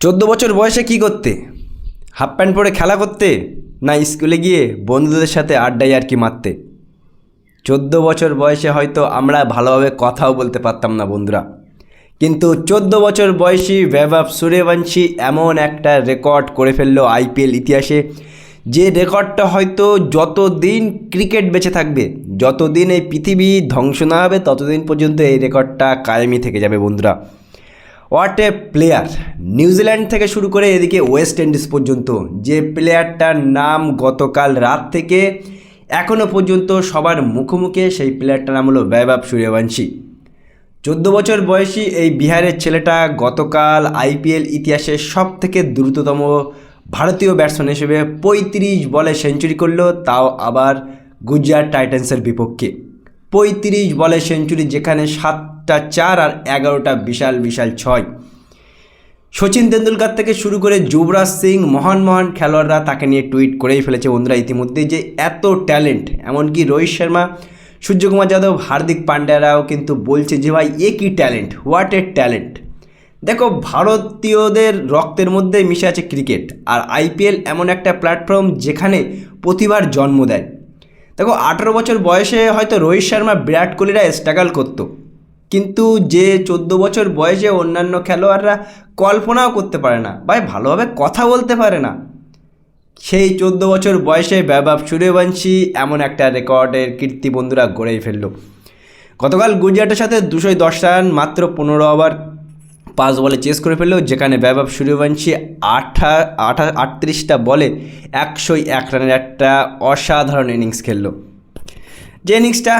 চোদ্দ বছর বয়সে কি করতে? হাফ প্যান্ট পরে খেলা করতে না স্কুলে গিয়ে বন্ধুদের সাথে আড্ডায় আর কি মারতে? চোদ্দ বছর বয়সে হয়তো আমরা ভালোভাবে কথাও বলতে পারতাম না বন্ধুরা। কিন্তু চোদ্দ বছর বয়সী বৈভব সূর্যবংশী এমন একটা রেকর্ড করে ফেলল আইপিএল ইতিহাসে, যে রেকর্ডটা হয়তো যতদিন ক্রিকেট বেঁচে থাকবে, যতদিন এই পৃথিবী ধ্বংস না হবে, ততদিন পর্যন্ত এই রেকর্ডটা কায়েমই থেকে যাবে বন্ধুরা। হোয়াট এ প্লেয়ার নিউজিল্যান্ড থেকে শুরু করে এদিকে ওয়েস্ট ইন্ডিজ পর্যন্ত যে প্লেয়ারটার নাম গতকাল রাত থেকে এখনও পর্যন্ত সবার মুখোমুখি সেই প্লেয়ারটার নাম হলো বৈভব সূর্যবংশী। চোদ্দ বছর বয়সী এই বিহারের ছেলেটা গতকাল আইপিএল ইতিহাসের সব থেকে দ্রুততম ভারতীয় ব্যাটসম্যান হিসেবে পঁয়ত্রিশ বলে সেঞ্চুরি করল, তাও আবার গুজরাট টাইটান্সের বিপক্ষে। পঁয়ত্রিশ বলে সেঞ্চুরি যেখানে সাতটা চার আর এগারোটা বিশাল বিশাল ছয়। সচিন তেন্ডুলকার থেকে শুরু করে যুবরাজ সিং, মহান মহান খেলোয়াড়রা তাকে নিয়ে টুইট করেই ফেলেছে বন্ধুরা ইতিমধ্যে যে এত ট্যালেন্ট। এমনকি রোহিত শর্মা, সূর্যকুমার যাদব, হার্দিক পান্ড্যারাও কিন্তু বলছে যে, ভাই, এ কী ট্যালেন্ট? What a talent? দেখো, ভারতীয়দের রক্তের মধ্যে মিশে আছে ক্রিকেট আর আইপিএল এমন একটা প্ল্যাটফর্ম যেখানে প্রতিভার জন্ম দেয়। দেখো, আঠেরো বছর বয়সে হয়তো রোহিত শর্মা বিরাট কোহলিরা স্ট্রাগল করতো। কিন্তু যে চোদ্দ বছর বয়সে অন্যান্য খেলোয়াড়রা কল্পনাও করতে পারে না বা ভালোভাবে কথা বলতে পারে না। সেই চোদ্দ বছর বয়সে বৈভব সূর্যবংশী এমন একটা রেকর্ডের কীর্তি বন্ধুরা গড়েই ফেলল। গতকাল গুজরাটের সাথে দুশো দশ রান মাত্র পনেরো ওভার, পাঁচ বলে চেস করে ফেলল, যেখানে বৈভব সূর্যবংশী আঠা আঠা, আটত্রিশটা বলে একশো এক রানের একটা অসাধারণ ইনিংস খেললো। যে ইনিংসটা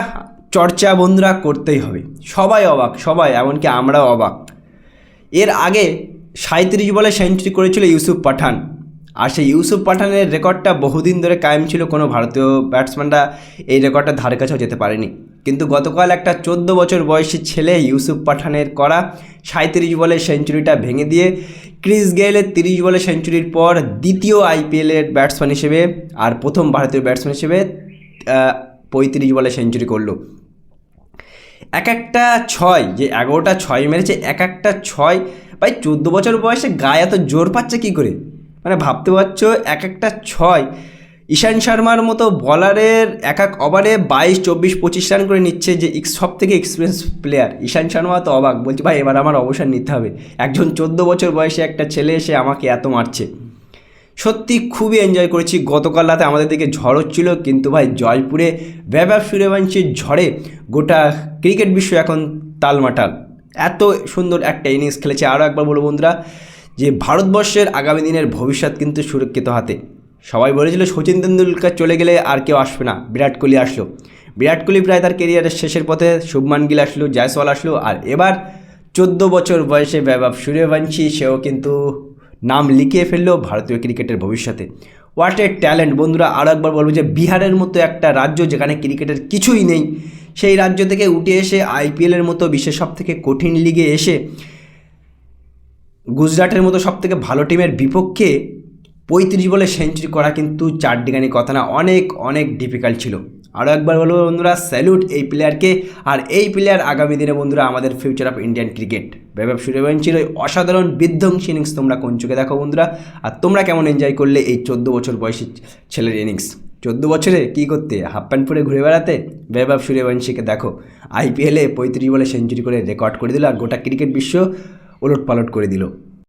চর্চা বন্ধুরা করতেই হবে। সবাই অবাক, সবাই, এমনকি আমরাও অবাক। এর আগে সাঁত্রিশ বলে সেঞ্চুরি করেছিল ইউসুফ পাঠান। আর সেই ইউসুফ পাঠানের রেকর্ডটা বহুদিন ধরে কায়েম ছিল, কোনো ভারতীয় ব্যাটসম্যানরা এই রেকর্ডটা ধারে কাছেও যেতে পারেনি। কিন্তু গতকাল একটা চোদ্দ বছর বয়সী ছেলে ইউসুফ পাঠানের করা সাঁত্রিশ বলে সেঞ্চুরিটা ভেঙে দিয়ে ক্রিস গেইলের তিরিশ বলে সেঞ্চুরির পর দ্বিতীয় আইপিএলের ব্যাটসম্যান হিসেবে আর প্রথম ভারতীয় ব্যাটসম্যান হিসেবে পঁয়ত্রিশ বলে সেঞ্চুরি করল। এক একটা ছয়, যে এগারোটা ছয় মেরেছে এক একটা ছয়। ভাই, চোদ্দ বছর বয়সে গায়ে এত জোর পাচ্ছে কী করে? মানে ভাবতে পারছ এক একটা ছয়। ঈশান শর্মার মতো বলারের এক এক ওভারে বাইশ, চব্বিশ, পঁচিশ রান করে নিচ্ছে যে সব থেকে এক্সপিরিয়েন্স প্লেয়ার ঈশান শর্মা তো অবাক, বলছি, ভাই, এবার আমার অবসর নিতে হবে। একজন চোদ্দ বছর বয়সে একটা ছেলে এসে আমাকে এত মারছে। সত্যি খুবই এনজয় করেছি। গতকাল রাতে আমাদের দিকে ঝড় হচ্ছিল, কিন্তু ভাই জয়পুরে বৈভব সূর্যবংশীর ঝড়ে গোটা ক্রিকেট বিশ্ব এখন তালমাটাল। এত সুন্দর একটা ইনিংস খেলেছে। আরও একবার বলব বন্ধুরা, যে ভারতবর্ষের আগামী দিনের ভবিষ্যৎ কিন্তু সুরক্ষিত হাতে। সবাই বলেছিল, সচিন তেন্ডুলকার চলে গেলে আর কেউ আসবে না। বিরাট কোহলি আসলো। বিরাট কোহলি প্রায় তার কেরিয়ারের শেষের পথে শুভমান গিল আসলো, জয়সওয়াল আসলো। আর এবার চোদ্দ বছর বয়সে বৈভব সূর্যবংশী সেও কিন্তু নাম লিখিয়ে ফেলল ভারতীয় ক্রিকেটের ভবিষ্যতে। হোয়াট এ ট্যালেন্ট বন্ধুরা আরও একবার বলব যে বিহারের মতো একটা রাজ্য যেখানে ক্রিকেটের কিছুই নেই, সেই রাজ্য থেকে উঠে এসে আইপিএলের মতো বিশ্বের সব থেকে কঠিন লিগে এসে গুজরাটের মতো সব থেকে ভালো টিমের বিপক্ষে পঁয়ত্রিশ বলে সেঞ্চুরি করা কিন্তু চারডিগানি কথা না, অনেক অনেক ডিফিকাল্ট ছিল। আরও একবার বলব বন্ধুরা স্যালুট এই প্লেয়ারকে আর এই প্লেয়ার আগামী দিনে বন্ধুরা আমাদের future of Indian cricket Vaibhav সূর্যবংশীর ওই অসাধারণ বিধ্বংসী ইনিংস তোমরা কোন চোখে দেখো বন্ধুরা? আর তোমরা কেমন এনজয় করলে এই চোদ্দ বছর বয়সী ছেলের ইনিংস চোদ্দ বছরে কি করতে, হাফ প্যান্ট পরে ঘুরে বেড়াতে? বৈভব সূর্যবংশীকে দেখো আইপিএলে পঁয়ত্রিশ বলে সেঞ্চুরি করে রেকর্ড করে দিল আর গোটা ক্রিকেট বিশ্ব ওলট পালট করে দিল।